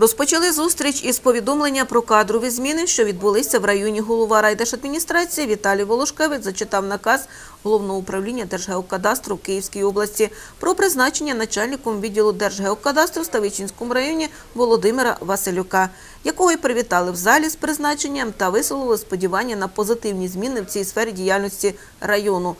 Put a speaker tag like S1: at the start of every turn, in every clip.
S1: Розпочали зустріч із повідомлення про кадрові зміни, що відбулися в районі голова райдержадміністрації Віталій Волошкевич зачитав наказ головного управління Держгеокадастру в Київській області про призначення начальником відділу Держгеокадастру в Ставичинському районі Володимира Василюка, якого й привітали в залі з призначенням та висловили сподівання на позитивні зміни в цій сфері діяльності району.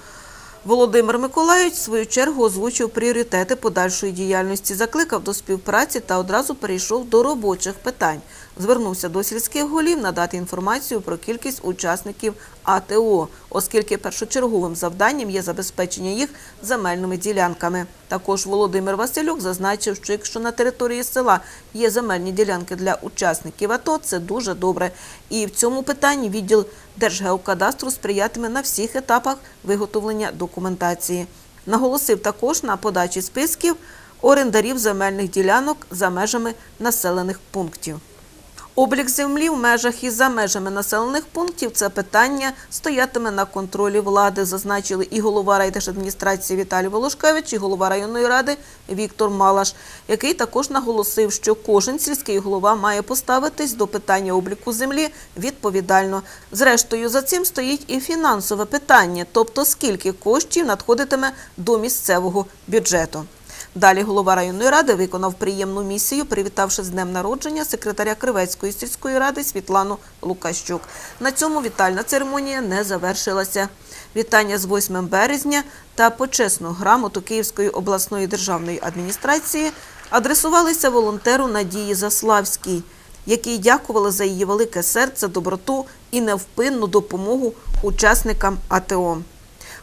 S1: Володимир Миколаївич в свою чергу озвучив пріоритети подальшої діяльності, закликав до співпраці та одразу перейшов до робочих питань. Звернувся до сільських голів надати інформацію про кількість учасників АТО, оскільки першочерговим завданням є забезпечення їх земельними ділянками. Також Володимир Василюк зазначив, що якщо на території села є земельні ділянки для учасників АТО, це дуже добре. І в цьому питанні відділ Держгеокадастру сприятиме на всіх етапах виготовлення документації. Наголосив також на подачі списків орендарів земельних ділянок за межами населених пунктів. Облік землі в межах і за межами населених пунктів це питання стоятиме на контролі влади, зазначили і голова райдержадміністрації Віталій Волошкевич, і голова районної ради Віктор Малаш, який також наголосив, що кожен сільський голова має поставитись до питання обліку землі відповідально. Зрештою, за цим стоїть і фінансове питання, тобто скільки коштів надходитиме до місцевого бюджету. Далі голова районної ради виконав приємну місію, привітавши з днем народження секретаря Кривецької сільської ради Світлану Лукащук. На цьому вітальна церемонія не завершилася. Вітання з 8 березня та почесну грамоту Київської обласної державної адміністрації адресувалися волонтеру Надії Заславській, якій дякували за її велике серце, доброту і невпинну допомогу учасникам АТО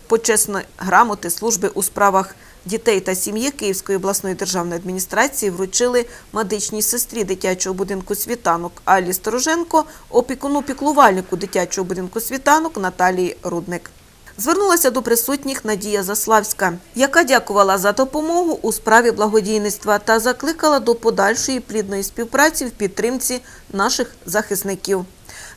S1: почесної грамоти служби у справах дітей та сім'ї Київської обласної державної адміністрації вручили медичній сестрі дитячого будинку світанок Алі Стороженко, опікуну піклувальнику дитячого будинку світанок Наталії Рудник. Звернулася до присутніх Надія Заславська, яка дякувала за допомогу у справі благодійництва та закликала до подальшої плідної співпраці в підтримці наших захисників.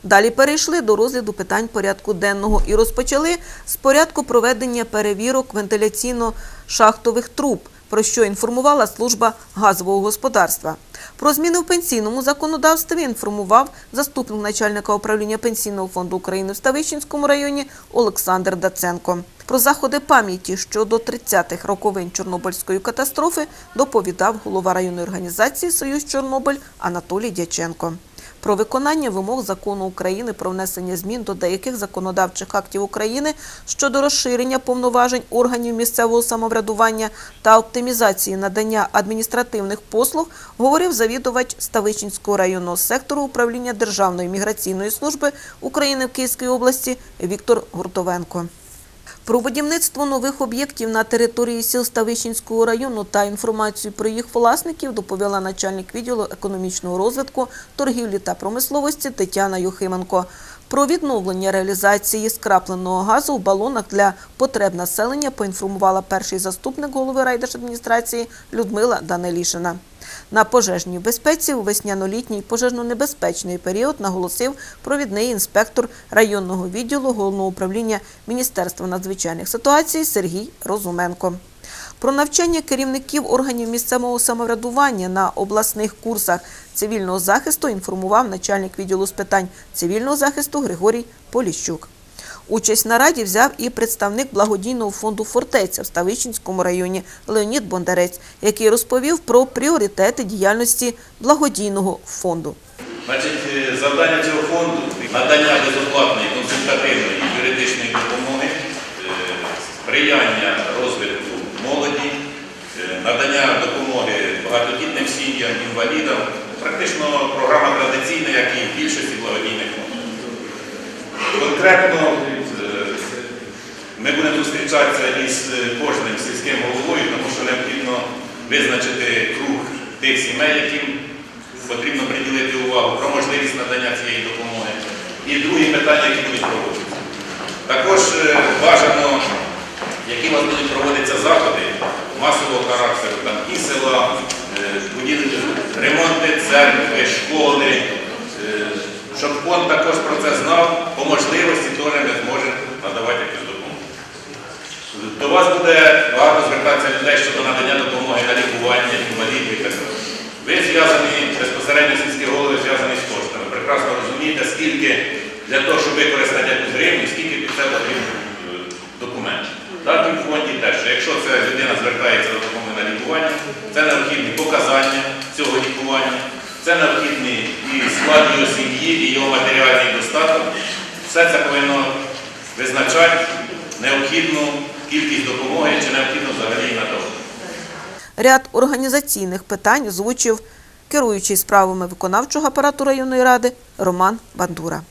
S1: Далі перейшли до розгляду питань порядку денного і розпочали з порядку проведення перевірок вентиляційно-шахтових труб, про що інформувала служба газового господарства. Про зміни в пенсійному законодавстві інформував заступник начальника управління Пенсійного фонду України в Ставищенському районі Олександр Даценко. Про заходи пам'яті щодо 30-х роковин Чорнобильської катастрофи доповідав голова районної організації Союз Чорнобиль Анатолій Дяченко про виконання вимог закону України про внесення змін до деяких законодавчих актів України щодо розширення повноважень органів місцевого самоврядування та оптимізації надання адміністративних послуг, говорив завідувач Ставичинського районного сектору управління Державної міграційної служби України в Київській області Віктор Гуртовенко. Про будівництво нових об'єктів на території сіл Ставищенського району та інформацію про їх власників доповіла начальник відділу економічного розвитку, торгівлі та промисловості Тетяна Юхименко. Про відновлення реалізації скрапленого газу в балонах для потреб населення поінформувала перший заступник голови райдержадміністрації Людмила Данилішина. На пожежній безпеці у весняно-літній пожежно-небезпечний період наголосив провідний інспектор районного відділу головного управління Міністерства надзвичайних ситуацій Сергій Розуменко. Про навчання керівників органів місцевого самоврядування на обласних курсах цивільного захисту інформував начальник відділу з питань цивільного захисту Григорій Поліщук. Участь на раді взяв і представник благодійного фонду Фортеця в Ставищенському районі Леонід Бондарець, який розповів про пріоритети діяльності благодійного фонду.
S2: Значить, е, завдання цього фонду надання безоплатної консультативної юридичної допомоги, е, сприяння розвитку молоді, е, надання допомоги багатодітним сім'ям, інвалідам. Практично програма традиційна, як і в більшості благодійних фондів. Конкретно е, ми будемо зустрічатися із е, кожним сільським головою, тому що необхідно визначити круг тих сімей, яким потрібно приділити увагу про можливість надання цієї допомоги. І другі питання, які будуть проводитися. Також е, бажано, які у вас будуть проводитися заходи масового характеру, там і села, будівлі, ремонти церкви, школи, е, щоб фонд також про це знав, по можливості теж ми зможемо надавати якусь допомогу. До вас буде багато звертатися людей щодо надання допомоги на лікування, інвалідів і так далі. Ви зв'язані безпосередньо сільські голови зв'язані з коштами. Прекрасно розумієте, скільки для того, щоб використати якусь гривню, скільки під це потрібно е, документів. Так, в фонді теж, якщо ця людина звертається до допомоги, лікування, це необхідні показання цього лікування, це необхідний і склад його сім'ї, і його матеріальний достаток. Все це повинно визначати необхідну кількість допомоги чи необхідно взагалі надавати.
S1: Ряд організаційних питань озвучив керуючий справами виконавчого апарату районної ради Роман Бандура.